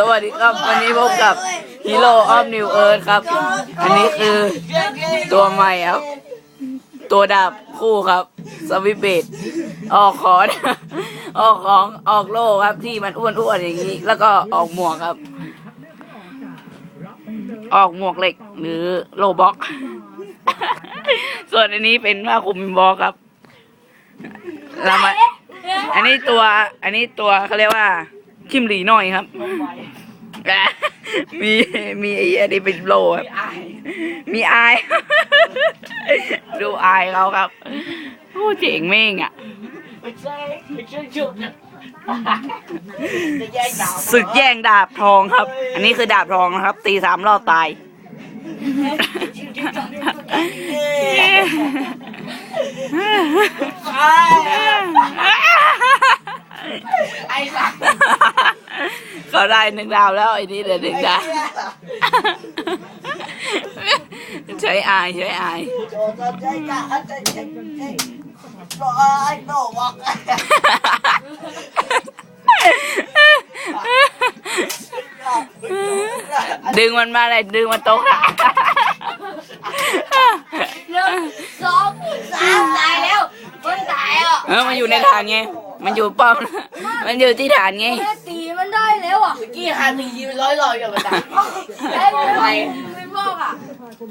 สวัสดีครับ วันนี้พบกับฮีโร่ออฟนิวเอิร์ธครับ อันนี้คือตัวใหม่ครับ ตัวดาบคู่ครับ สวิปเบดออกขอนออกของออกโล่ครับที่มันอ้วนๆอย่างนี้ แล้วก็ออกหมวกครับ ออกหมวกเหล็กหรือโลบ็อก ส่วนอันนี้เป็นผ้าคลุมบอกครับเรามาอันนี้ตัว อันนี้ตัวเขาเรียกว่า คิมหลีหน่อยครับ มีมีไอ้อันนี้เป็นโลครับ มีอาย ดูอายเขาครับโอ้เจ๋งเม่งอะไม่ใช่ไม่ใช่ชุดจะแย่งดาวศึกแย่งดาบทองครับ อันนี้คือดาบทองนะครับ ตีสามรอบตาย ไอ้สัส เขา ได้หนึ่งดาวแล้วไอ้นี่เดี๋ยวหนึ่งดาวใช้อายใช้อายโจทย์ใจกะใจใจใจรอไอ้โตบอกดึงมันมาเลยดึงมันโต๊ะหนึ่งสองสามตายแล้วคนตายอะเออมันอยู่ในฐานไง มันอยู่ป้อม มันอยู่ที่ฐานไง แม่ตีมันได้แล้วอะกี่หันหนึ่งทีเป็นร้อยร้อยอย่างมันตายได้แล้วไม่บอกอะ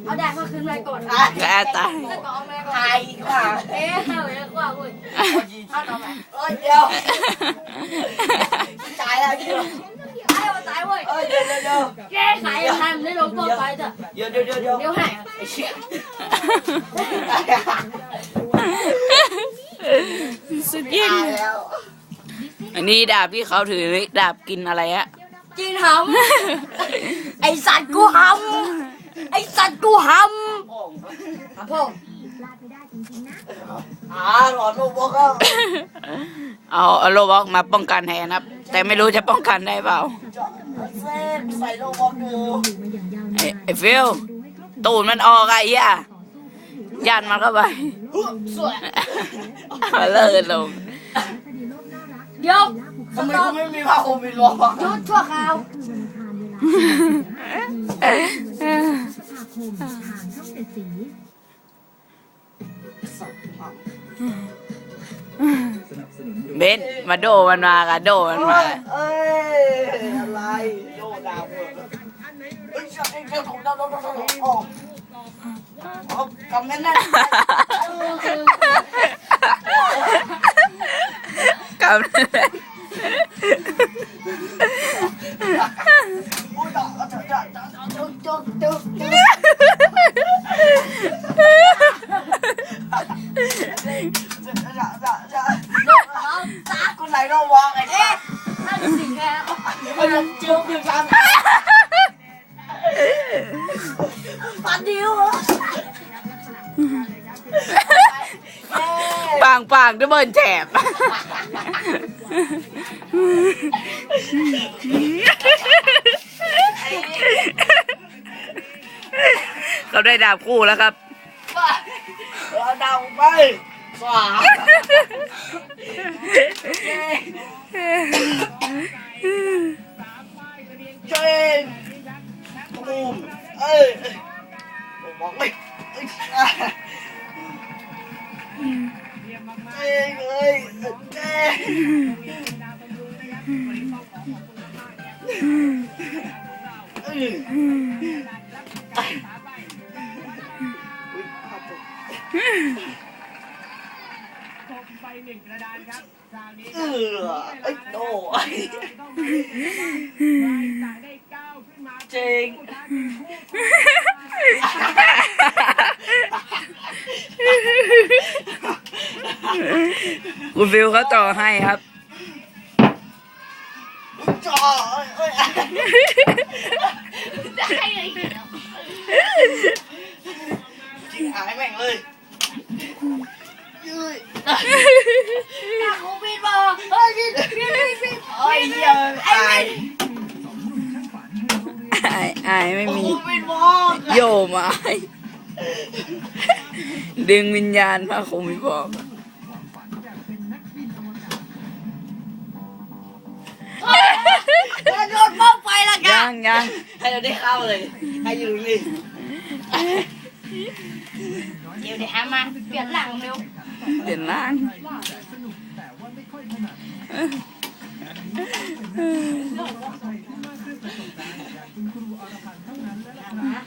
เอาแดดมาขึ้นมาก่อนแกตายแล้วก็เอาแม่ก่อนตายกว่าเอ๊ะเอาไว้กว่าเว้ยเอาต่อไปเอ้ยเดียวตายแล้วเดียวตายเอาตายเว้ยเอ้ยเดี๋ยวเดี๋ยวเดี๋ยวแก้ไขทำได้ลงตัวไปเถอะเดี๋ยวเดี๋ยวเดี๋ยวเดี๋ยวเดี๋ยวให้ไอ้เชี่ย สุดยิ่ง ตายแล้ว อั นนี้ดาบที่เขาถือดาบกินอะไรอะกินหำ ไอสัตว์กูหำ ไอสัตว์กูหำพ่ออ่าหลอดลูกบอกก็เอาเอาโลบ็อกมาป้องกันแทนครับ แต่ไม่รู้จะป้องกันได้เปล่าเส้นใส่ลูกบอกอยู่ไอ้ไอ้ฟิลตูดมันออกอะไอ้เหี้ยยันมันเข้าไป สวย เลิศลงเดี๋ ยวสทำไมต็อกูปไม่มีผ้าคลุมมีบอกหยุดชั่วคราวเบนมาโดมันมากันโดมันมาเอ้ยอะไรโดดาวเว้ยเฮ้ยไอ้เจ้าของดาวดาวดาวดาวโอ้โอ้กำแน่นแน่นกลั Tut, tut, tut, tut. dạ, dạ, dạ. Con này nó hoang này. Ê, ăn gì nghe? Ăn được chưa? Được ăn. Bạn điêu Bàng bàng đứa bần chẹp คราได้ดาบคู่แล้วครับเอาดาวไปสาเจนบูมเอ้ยผมบอกเลยเจนเอ้ยเจน ตกไปหนึ่งกระดานครับคาวนี้เออเอ้โดยได้เก้าขึ้นมาจริง คุณฟิวเขาต่อให้ครับจ่อเอ้ได้เลยจริงหายแม่งเลย ยืยอยากกูบินมาเฮ้ยบินบินบินบินไอ้เหี้ยไอ้อายอายไม่มี กูเป็นมองโยไม้ดึงวิญญาณมาคงไม่บอก โดนป้องไฟยังยังให้เราได้เข้าเลย ให้อยู่นี่ เดี๋ยวเดี๋ยวหามาเปลี่ยนหลังเร็วเปลี่ยนร่างเ